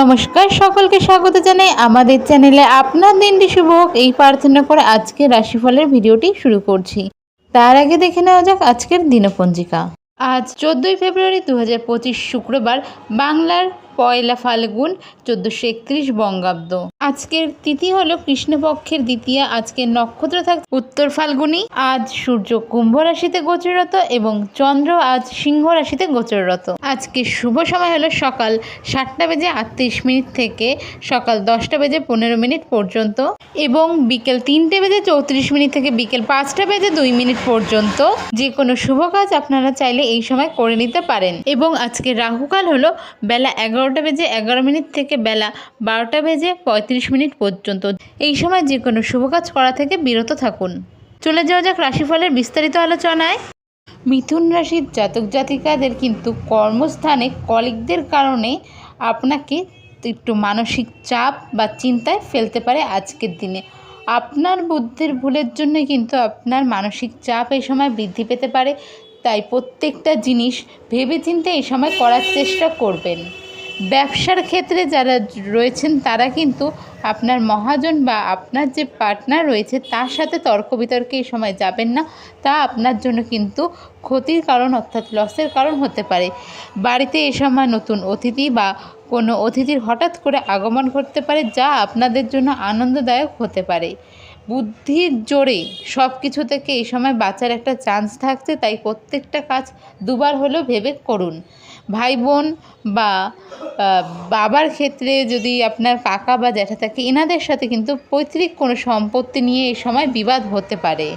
নমস্কার, সকলকে স্বাগত জানাই আমাদের চ্যানেলে। আপনার দিনটি শুভ হোক, এই প্রার্থনা করে আজকে রাশিফলের ভিডিওটি শুরু করছি। তার আগে দেখে নেওয়া যাক আজকের দিনপঞ্জিকা। আজ চোদ্দোই ফেব্রুয়ারি দু হাজার পঁচিশ শুক্রবার, বাংলার পয়লা ফাল্গুন চোদ্দোশো একত্রিশ বঙ্গাব্দ। আজকের তিথি হলো কৃষ্ণপক্ষের দ্বিতীয়া। আজকের নক্ষত্র থাক উত্তর ফাল্গুনি। আজ সূর্য কুম্ভ রাশিতে গোচররত এবং চন্দ্র আজ সিংহ রাশিতে গোচররত। আজকে শুভ সময় হলো সকাল সাতটা বেজে আটত্রিশ মিনিট থেকে সকাল দশটা বেজে পনেরো মিনিট পর্যন্ত এবং বিকেল তিনটে বেজে চৌত্রিশ মিনিট থেকে বিকেল পাঁচটা বেজে দুই মিনিট পর্যন্ত। যে কোনো শুভ কাজ আপনারা চাইলে এই সময় করে নিতে পারেন। এবং আজকে রাহুকাল হলো বেলা এগারোটা বেজে এগারো মিনিট থেকে বেলা বারোটা বেজে পঁয়ত্রিশ মিনিট পর্যন্ত। এই সময় যে কোনো শুভ কাজ করা থেকে বিরত থাকুন। চলে যাওয়া যাক রাশিফলের বিস্তারিত আলোচনায়। মিথুন রাশির জাতক জাতিকাদের কিন্তু কর্মস্থানে কলিগদের কারণে আপনাকে একটু মানসিক চাপ বা চিন্তায় ফেলতে পারে আজকের দিনে। আপনার বুদ্ধির ভুলের জন্য কিন্তু আপনার মানসিক চাপ এই সময় বৃদ্ধি পেতে পারে। তাই প্রত্যেকটা জিনিস ভেবেচিন্তে এই সময় করার চেষ্টা করবেন। ব্যবসার ক্ষেত্রে যারা রয়েছেন তারা কিন্তু আপনার মহাজন বা আপনার যে পার্টনার রয়েছে, তার সাথে তর্ক বিতর্কে এই সময় যাবেন না। তা আপনার জন্য কিন্তু ক্ষতির কারণ অর্থাৎ লসের কারণ হতে পারে। বাড়িতে এ সময় নতুন অতিথি বা কোনো অতিথির হঠাৎ করে আগমন করতে পারে, যা আপনাদের জন্য আনন্দদায়ক হতে পারে। বুদ্ধির জোরে সব কিছু থেকে এই সময় বাঁচার একটা চান্স থাকছে, তাই প্রত্যেকটা কাজ দুবার হলেও ভেবে করুন। ভাই বোন বা বাবার ক্ষেত্রে যদি আপনার কাকা বা জ্যাঠা থাকে এনাদের সাথে কিন্তু পৈতৃক কোনো সম্পত্তি নিয়ে এই সময় বিবাদ হতে পারে।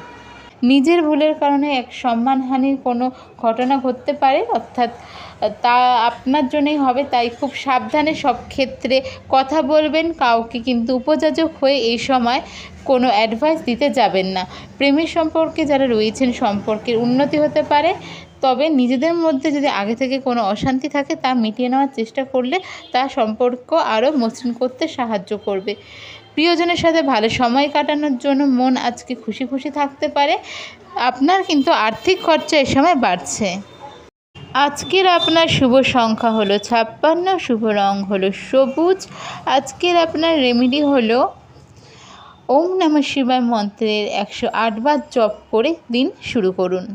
নিজের ভুলের কারণে এক সম্মানহানির কোনো ঘটনা ঘটতে পারে? অর্থাৎ, তা আপনার জন্যই হবে, তাই খুব সাবধানে সব ক্ষেত্রে কথা বলবেন। কাউকে কিন্তু উপযোজক হয়ে এই সময় কোনো অ্যাডভাইস দিতে যাবেন না। প্রেমের সম্পর্কে যারা রয়েছেন, সম্পর্কের উন্নতি হতে পারে। তবে নিজেদের মধ্যে যদি আগে থেকে কোনো অশান্তি থাকে, তা মিটিয়ে নেওয়ার চেষ্টা করলে তা সম্পর্ক আরও মসৃণ করতে সাহায্য করবে। প্রিয়জনের সাথে ভালো সময় কাটানোর জন্য মন আজকে খুশি খুশি থাকতে পারে। আপনার কিন্তু আর্থিক খরচা এ সময় বাড়ছে। আজকের আপনার শুভ সংখ্যা হলো ছাপ্পান্ন, শুভ রং হলো সবুজ। আজকের আপনার রেমেডি হলো ওম নমঃ শিবায় মন্ত্রের একশো আটবার জপ করে দিন শুরু করুন।